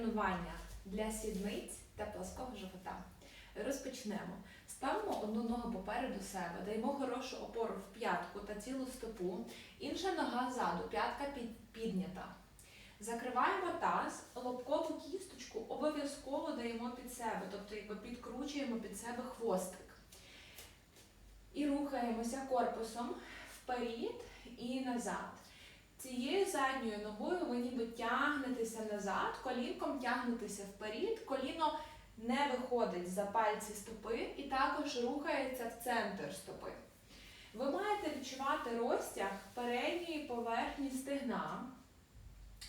тренування для сідниць та плоского живота. Розпочнемо. Ставимо одну ногу попереду себе, даємо хорошу опору в п'ятку та цілу стопу. Інша нога ззаду, п'ятка піднята. Закриваємо таз, лобкову кісточку обов'язково даємо під себе, тобто якби підкручуємо під себе хвостик. І рухаємося корпусом вперед і назад. Цією задньою ногою ви ніби тягнетеся назад, колінком тягнетеся вперед, коліно не виходить за пальці стопи і також рухається в центр стопи. Ви маєте відчувати розтяг передньої поверхні стегна,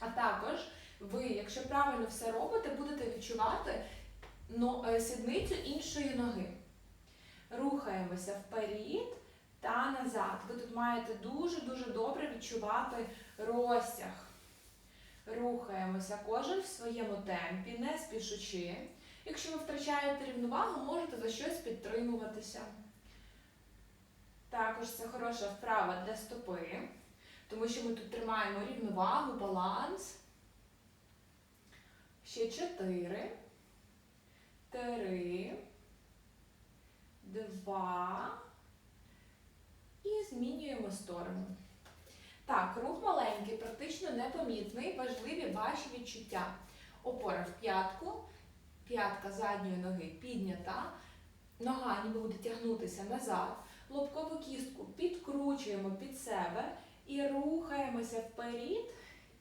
а також ви, якщо правильно все робите, будете відчувати е, сідницю іншої ноги. Рухаємося вперед та назад. Ви тут маєте дуже-дуже добре відчувати розтяг. Рухаємося кожен в своєму темпі, не спішучи. Якщо ви втрачаєте рівновагу, можете за щось підтримуватися. Також це хороша вправа для стопи, тому що ми тут тримаємо рівновагу, баланс. Ще чотири, три, два. І змінюємо сторону. Так, рух маленький, практично непомітний, важливі ваші відчуття. Опора в п'ятку, п'ятка задньої ноги піднята, нога ніби буде тягнутися назад, лобкову кістку підкручуємо під себе і рухаємося вперед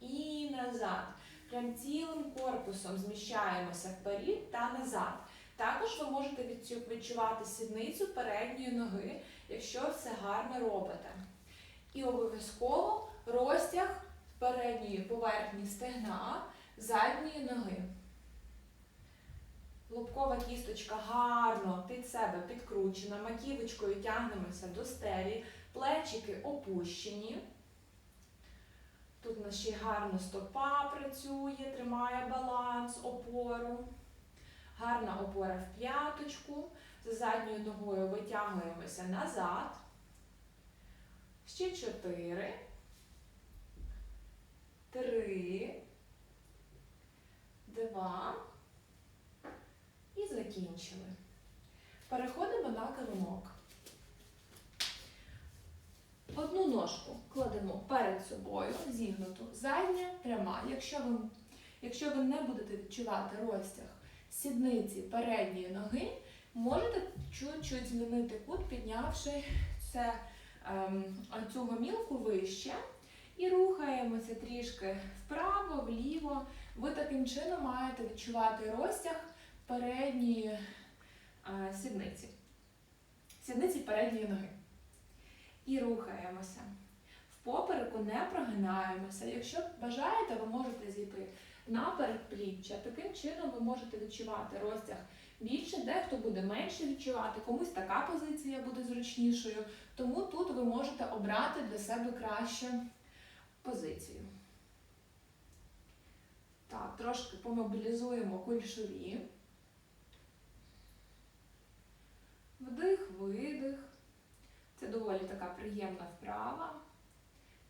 і назад. Прям цілим корпусом зміщаємося вперед та назад. Також ви можете відчувати сідницю передньої ноги, якщо все гарно робите. І обов'язково розтяг передньої поверхні стегна задньої ноги. Лобкова кісточка гарно під себе підкручена, маківочкою тягнемося до стелі, плечики опущені. Тут у нас ще гарно стопа працює, тримає баланс, опору. Гарна опора в п'яточку. За задньою ногою витягуємося назад. Ще чотири. Три. Два. І закінчили. Переходимо на килимок. Одну ножку кладемо перед собою, зігнуту, задня пряма. Якщо ви, якщо ви не будете відчувати розтяг сідниці передньої ноги, можете чуть-чуть змінити кут, піднявши це, цю гомілку вище. І рухаємося трішки вправо, вліво. Ви таким чином маєте відчувати розтяг передньої е, сідниці. Сідниці передньої ноги. І рухаємося. В попереку не прогинаємося. Якщо бажаєте, ви можете зійти на передпліччя. Таким чином ви можете відчувати розтяг більше, дехто буде менше відчувати, комусь така позиція буде зручнішою. Тому тут ви можете обрати для себе кращу позицію. Так, трошки помобілізуємо кульшові. Вдих, видих. Це доволі така приємна вправа.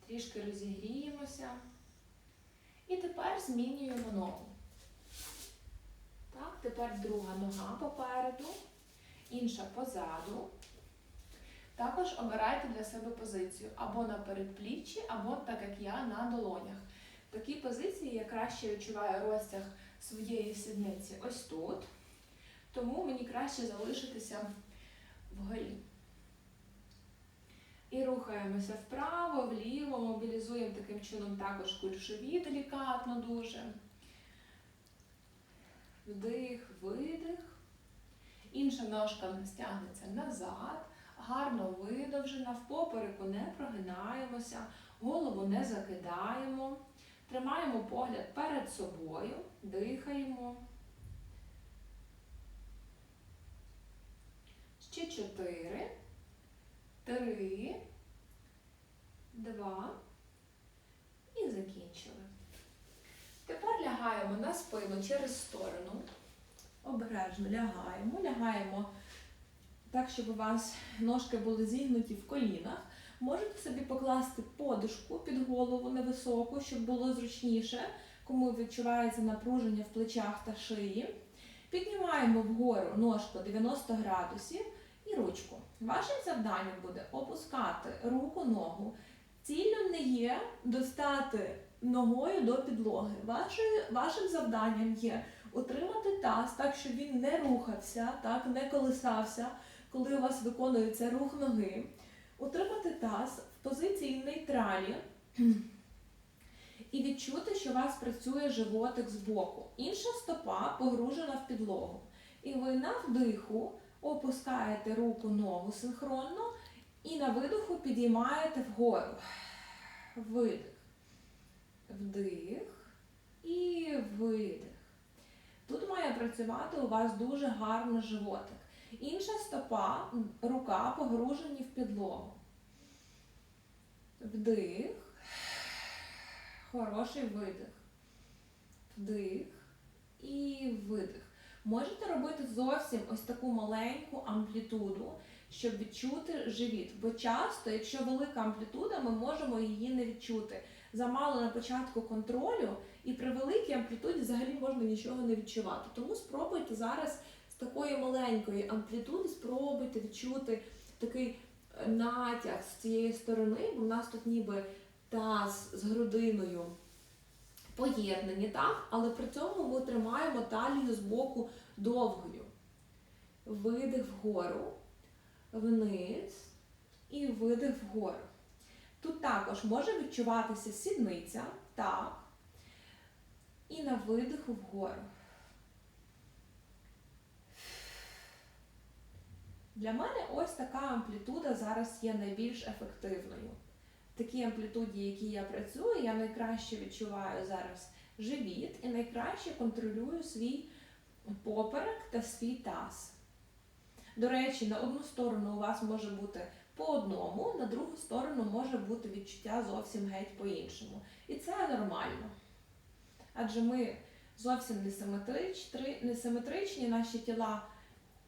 Трішки розігріємося. І тепер змінюємо ногу. Так, тепер друга нога попереду, інша позаду. Також обирайте для себе позицію або на передпліччі, або так як я на долонях. В такій позиції я краще відчуваю розтяг своєї сідниці ось тут. Тому мені краще залишитися вгорі. І рухаємося вправо, вліво, мобілізуємо таким чином також кульшові делікатно дуже. Вдих, видих. Інша ножка стягнеться назад. Гарно видовжена, в попереку не прогинаємося, голову не закидаємо. Тримаємо погляд перед собою, дихаємо. Ще чотири, три, два і закінчили. Лягаємо на спину через сторону. Обережно лягаємо, лягаємо так, щоб у вас ножки були зігнуті в колінах. Можете собі покласти подушку під голову невисоку, щоб було зручніше, кому відчувається напруження в плечах та шиї. Піднімаємо вгору ножку 90 градусів і ручку. Вашим завданням буде опускати руку, ногу. Ціллю не є достати ногою до підлоги. Ваше- вашим завданням є утримати таз так, щоб він не рухався, так, не колисався, коли у вас виконується рух ноги. Утримати таз в позиції нейтралі і відчути, що у вас працює животик збоку. Інша стопа погружена в підлогу. І ви на вдиху опускаєте руку ногу синхронно і на видиху підіймаєте вгору. Видих. Вдих і видих. Тут має працювати у вас дуже гарно животик. Інша стопа, рука погружені в підлогу. Вдих. Хороший видих. Вдих і видих. Можете робити зовсім ось таку маленьку амплітуду, щоб відчути живіт. Бо часто, якщо велика амплітуда, ми можемо її не відчути. Замало на початку контролю, і при великій амплітуді взагалі можна нічого не відчувати. Тому спробуйте зараз з такої маленької амплітуди, спробуйте відчути такий е, натяг з цієї сторони, бо в нас тут ніби таз з грудиною поєднані, так? але при цьому ми тримаємо талію з боку довгою. Видих вгору, вниз і видих вгору. Тут також може відчуватися сідниця, так. І на видиху вгору. Для мене ось така амплітуда зараз є найбільш ефективною. В такій амплітуді, якій я працюю, я найкраще відчуваю зараз живіт і найкраще контролюю свій поперек та свій таз. До речі, на одну сторону у вас може бути по одному, на другу сторону може бути відчуття зовсім геть по-іншому. І це нормально. Адже ми зовсім не симетричні, наші тіла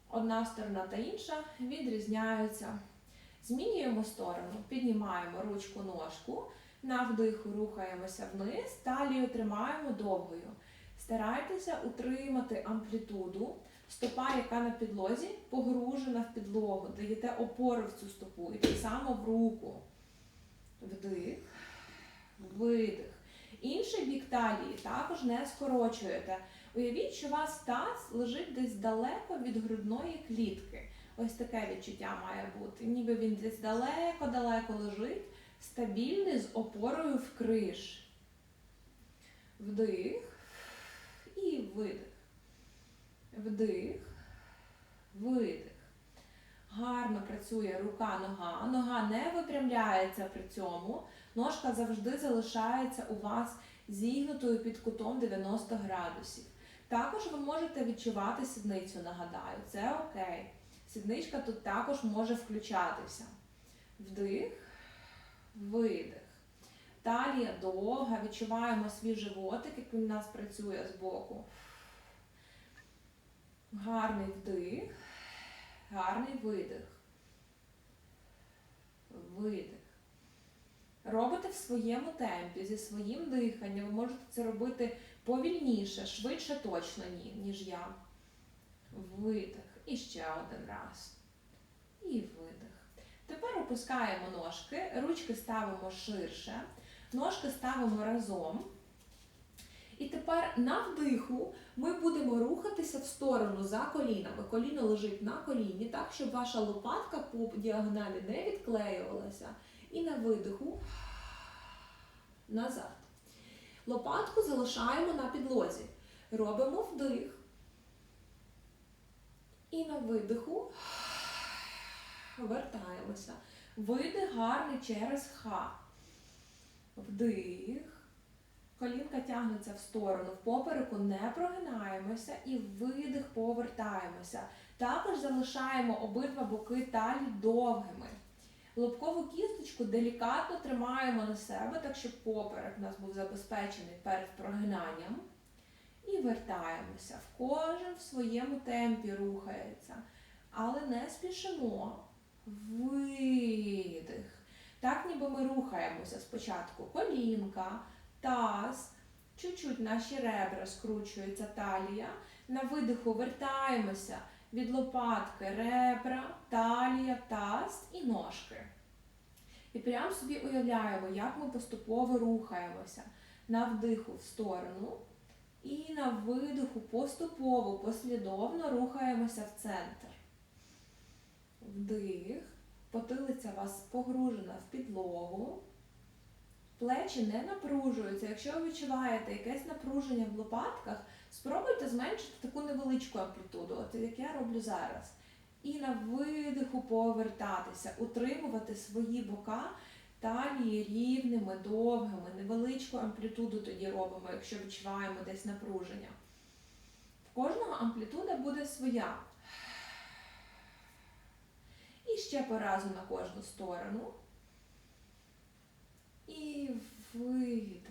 одна сторона та інша відрізняються. Змінюємо сторону, піднімаємо ручку ножку, на вдиху рухаємося вниз, талію тримаємо довгою. Старайтеся утримати амплітуду. Стопа, яка на підлозі, погружена в підлогу. Даєте опору в цю стопу і так само в руку. Вдих, видих. Інший бік талії також не скорочуєте. Уявіть, що у вас таз лежить десь далеко від грудної клітки. Ось таке відчуття має бути. Ніби він десь далеко-далеко лежить, стабільний з опорою в криш. Вдих і видих. Вдих, видих. Гарно працює рука, нога. Не випрямляється при цьому. Ножка завжди залишається у вас зігнутою під кутом 90 градусів. Також ви можете відчувати сідницю, нагадаю, це окей. Сідничка тут також може включатися. Вдих, видих. Талія довга, відчуваємо свій животик, як він у нас працює збоку. Гарний вдих, гарний видих. Видих. Робите в своєму темпі, зі своїм диханням. Ви можете це робити повільніше, швидше точно ні, ніж я. Видих. І ще один раз. І видих. Тепер опускаємо ножки, ручки ставимо ширше, ножки ставимо разом. І тепер на вдиху ми будемо рухатися в сторону за колінами. Коліно лежить на коліні, так, щоб ваша лопатка по діагоналі не відклеювалася. І на видиху назад. Лопатку залишаємо на підлозі. Робимо вдих. І на видиху вертаємося. Видих гарний через ха. Вдих. Колінка тягнеться в сторону, в попереку не прогинаємося і видих повертаємося. Також залишаємо обидва боки талії довгими. Лобкову кісточку делікатно тримаємо на себе, так щоб поперек у нас був забезпечений перед прогинанням. І вертаємося. В кожен в своєму темпі рухається. Але не спішимо. Видих. Так ніби ми рухаємося спочатку колінка, таз, Чуть-чуть наші ребра скручується талія. На видиху вертаємося від лопатки, ребра, талія, таз і ножки. І прямо собі уявляємо, як ми поступово рухаємося на вдиху в сторону. І на видиху поступово, послідовно рухаємося в центр. Вдих. Потилиця вас погружена в підлогу. Плечі не напружуються. Якщо ви відчуваєте якесь напруження в лопатках, спробуйте зменшити таку невеличку амплітуду, от як я роблю зараз. І на видиху повертатися, утримувати свої бока талії рівними, довгими, невеличку амплітуду тоді робимо, якщо відчуваємо десь напруження. В кожного амплітуда буде своя. І ще по разу на кожну сторону. І видих.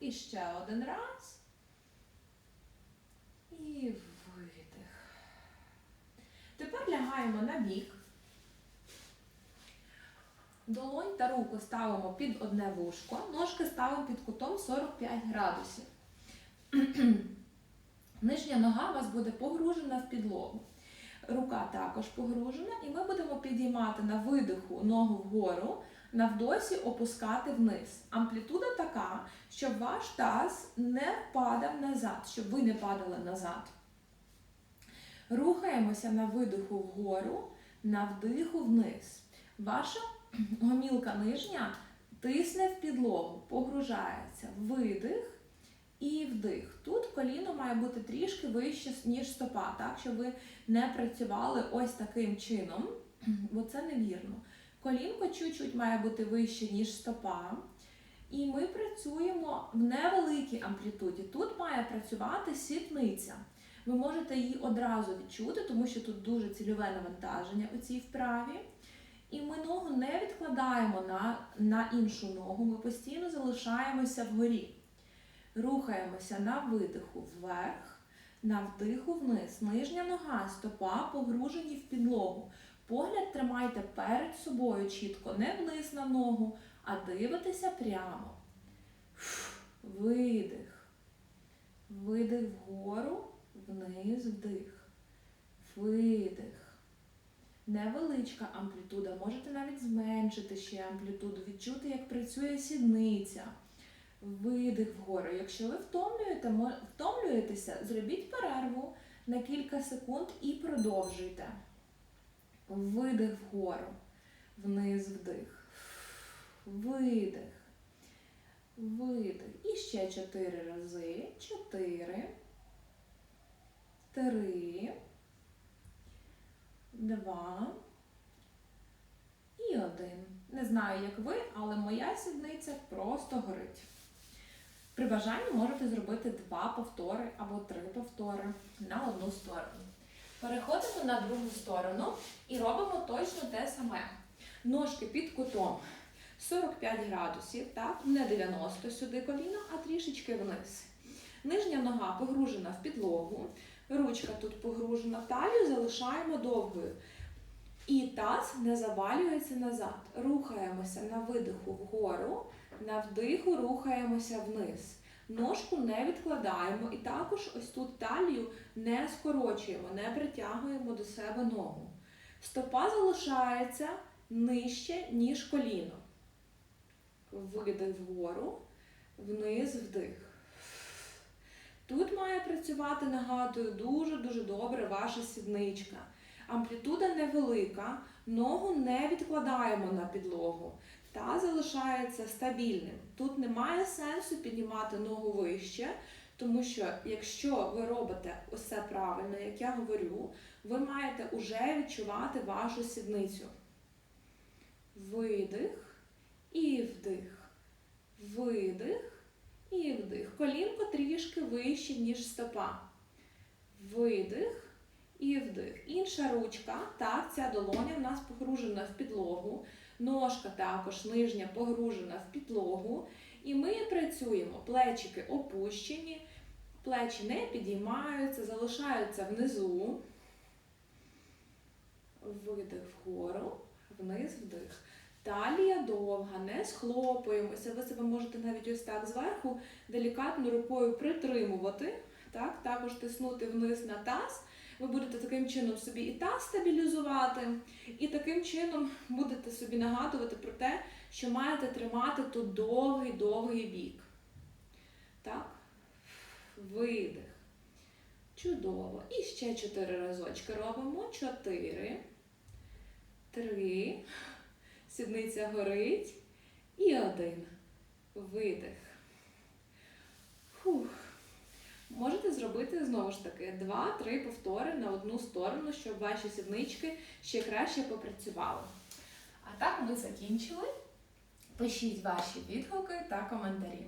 І ще один раз. І видих. Тепер лягаємо на бік. Долонь та руку ставимо під одне вушко, ножки ставимо під кутом 45 градусів. Нижня нога у вас буде погружена в підлогу. Рука також погружена, і ми будемо підіймати на видиху ногу вгору, на вдосі опускати вниз. Амплітуда така, щоб ваш таз не падав назад, щоб ви не падали назад. Рухаємося на видиху вгору, на вдиху вниз. Ваша гомілка нижня тисне в підлогу, погружається. Видих і вдих. Тут коліно має бути трішки вище, ніж стопа, так, щоб ви не працювали ось таким чином, бо це невірно. Колінко чуть-чуть має бути вище, ніж стопа. І ми працюємо в невеликій амплітуді. Тут має працювати сітниця. Ви можете її одразу відчути, тому що тут дуже цільове навантаження у цій вправі. І ми ногу не відкладаємо на, на іншу ногу, ми постійно залишаємося вгорі. Рухаємося на видиху вверх, на вдиху вниз. Нижня нога, стопа погружені в підлогу. Погляд тримайте перед собою чітко, не вниз на ногу, а дивитеся прямо. Видих. Видих вгору, вниз, вдих. Видих. Невеличка амплітуда. Можете навіть зменшити ще амплітуду, відчути, як працює сідниця. Видих вгору. Якщо ви втомлюєте, втомлюєтеся, зробіть перерву на кілька секунд і продовжуйте. Видих вгору. Вниз вдих. Видих. Видих. І ще чотири рази. Чотири. Три. Два. І один. Не знаю, як ви, але моя сідниця просто горить. При бажанні можете зробити два повтори або три повтори на одну сторону. Переходимо на другу сторону і робимо точно те саме. Ножки під кутом 45 градусів, так, не 90 сюди коліно, а трішечки вниз. Нижня нога погружена в підлогу, ручка тут погружена в талію, залишаємо довгою. І таз не завалюється назад. Рухаємося на видиху вгору, на вдиху рухаємося вниз. Ножку не відкладаємо і також ось тут талію не скорочуємо, не притягуємо до себе ногу. Стопа залишається нижче, ніж коліно. Видих вгору, вниз вдих. Тут має працювати, нагадую, дуже-дуже добре ваша сідничка. Амплітуда невелика, ногу не відкладаємо на підлогу та залишається стабільним. Тут немає сенсу піднімати ногу вище, тому що якщо ви робите усе правильно, як я говорю, ви маєте вже відчувати вашу сідницю. Видих і вдих. Видих і вдих. Колінко трішки вище, ніж стопа. Видих і вдих. Інша ручка, так, ця долоня в нас погружена в підлогу. Ножка також нижня погружена в підлогу. І ми працюємо. Плечики опущені, плечі не підіймаються, залишаються внизу. Видих вгору, вниз, вдих. Талія довга, не схлопуємося. Ви себе можете навіть ось так зверху делікатно рукою притримувати, так? також тиснути вниз на таз. Ви будете таким чином собі і таз стабілізувати, і таким чином будете собі нагадувати про те, що маєте тримати тут довгий-довгий бік. Так? Видих. Чудово. І ще чотири разочки робимо. Чотири. Три. Сідниця горить. І один. Видих. Фух. Можете зробити знову ж таки два-три повтори на одну сторону, щоб ваші сіднички ще краще попрацювали. А так ми закінчили. Пишіть ваші відгуки та коментарі.